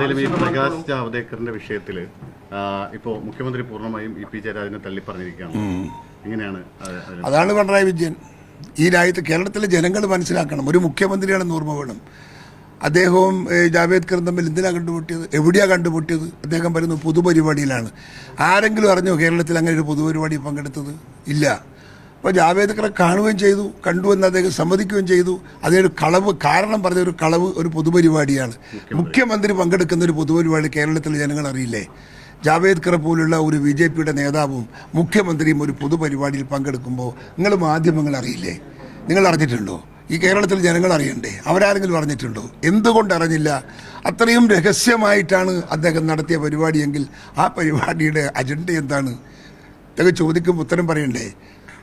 എന്തായാലും ഈ പ്രകാശ് ജാവ്ദേക്കറിന്റെ വിഷയത്തിൽ ഇപ്പോ മുഖ്യമന്ത്രി പൂർണമായും ഇ പി ജയരാജനെ തള്ളി പറഞ്ഞിരിക്കുകയാണ്. എങ്ങനെയാണ് അതാണ് പിണറായി വിജയൻ. ഈ രാജ്യത്ത് കേരളത്തിലെ ജനങ്ങൾ മനസ്സിലാക്കണം. ഒരു മുഖ്യമന്ത്രിയാണെന്ന് ഓർമ്മ വേണം. അദ്ദേഹവും ജാവേദ്കറും തമ്മിൽ എന്തിനാണ് കണ്ടുമുട്ടിയത്? എവിടെയാണ് കണ്ടുമുട്ടിയത്? അദ്ദേഹം പറയുന്നു പൊതുപരിപാടിയിലാണ്. ആരെങ്കിലും അറിഞ്ഞോ കേരളത്തിൽ അങ്ങനെ ഒരു പൊതുപരിപാടി പങ്കെടുത്തത്? ഇല്ല. അപ്പോൾ ജാവേദ്കറെ കാണുകയും ചെയ്തു കണ്ടു എന്ന് അദ്ദേഹം സമ്മതിക്കുകയും ചെയ്തു. അതൊരു കളവ് കാരണം പറഞ്ഞ ഒരു കളവ് ഒരു പൊതുപരിപാടിയാണ്. മുഖ്യമന്ത്രി. പങ്കെടുക്കുന്ന ഒരു പൊതുപരിപാടി കേരളത്തിലെ ജനങ്ങൾ അറിയില്ലേ ജാവേദ്കറെ പോലുള്ള ഒരു ബി ജെ പിയുടെ നേതാവും മുഖ്യമന്ത്രിയും ഒരു പൊതുപരിപാടിയിൽ പങ്കെടുക്കുമ്പോൾ നിങ്ങൾ മാധ്യമങ്ങൾ അറിയില്ലേ? നിങ്ങൾ അറിഞ്ഞിട്ടുണ്ടോ? ഈ കേരളത്തിൽ ജനങ്ങൾ അറിയണ്ടേ? അവരാരെങ്കിലും അറിഞ്ഞിട്ടുണ്ടോ? എന്തുകൊണ്ട് അറിഞ്ഞില്ല? അത്രയും രഹസ്യമായിട്ടാണ് അദ്ദേഹം നടത്തിയ പരിപാടിയെങ്കിൽ ആ പരിപാടിയുടെ അജണ്ട എന്താണ്? ഇതൊക്കെ ചോദിക്കുമ്പോൾ ഉത്തരം പറയണ്ടേ?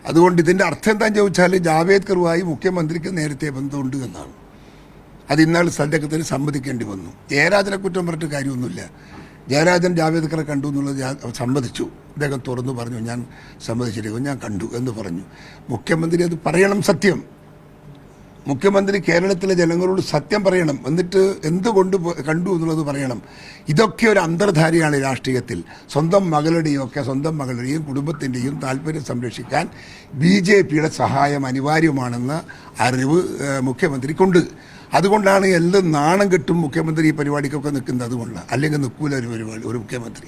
അതുകൊണ്ട് ഇതിന്റെ അർത്ഥം എന്താണെന്ന് ചോദിച്ചാൽ ജാവേദ്കറുമായി മുഖ്യമന്ത്രിക്ക് നേരത്തെ ബന്ധമുണ്ട് എന്നാണ്. അത് ഇന്നാൾ സദ്ദേഹത്തിന് സമ്മതിക്കേണ്ടി വന്നു. ജയരാജനെ കുറ്റം പറഞ്ഞിട്ട് കാര്യമൊന്നുമില്ല. ജയരാജൻ ജാവേദ്കറെ കണ്ടു എന്നുള്ളത് സമ്മതിച്ചു. അദ്ദേഹം തുറന്നു പറഞ്ഞു ഞാൻ സമ്മതിച്ചിരിക്കും ഞാൻ കണ്ടു എന്ന് പറഞ്ഞു. മുഖ്യമന്ത്രി അത് പറയണം സത്യം. മുഖ്യമന്ത്രി കേരളത്തിലെ ജനങ്ങളോട് സത്യം പറയണം. എന്നിട്ട് എന്തുകൊണ്ട് കൊണ്ട് എന്നുള്ളത് പറയണം. ഇതൊക്കെ ഒരു അന്തർധാരിയാണ് രാഷ്ട്രീയത്തിൽ. സ്വന്തം മകളുടെയും ഒക്കെ സ്വന്തം മകളുടെയും കുടുംബത്തിന്റെയും താല്പര്യം സംരക്ഷിക്കാൻ ബി ജെ പിയുടെ സഹായം അനിവാര്യമാണെന്ന അറിവ് മുഖ്യമന്ത്രിക്കുണ്ട്. അതുകൊണ്ടാണ് എല്ലാം നാണം കെട്ടും മുഖ്യമന്ത്രി ഈ പരിപാടിക്കൊക്കെ നിൽക്കുന്നത് അതുകൊണ്ട്. അല്ലെങ്കിൽ നിൽക്കൂല ഒരു പരിപാടി ഒരു മുഖ്യമന്ത്രി.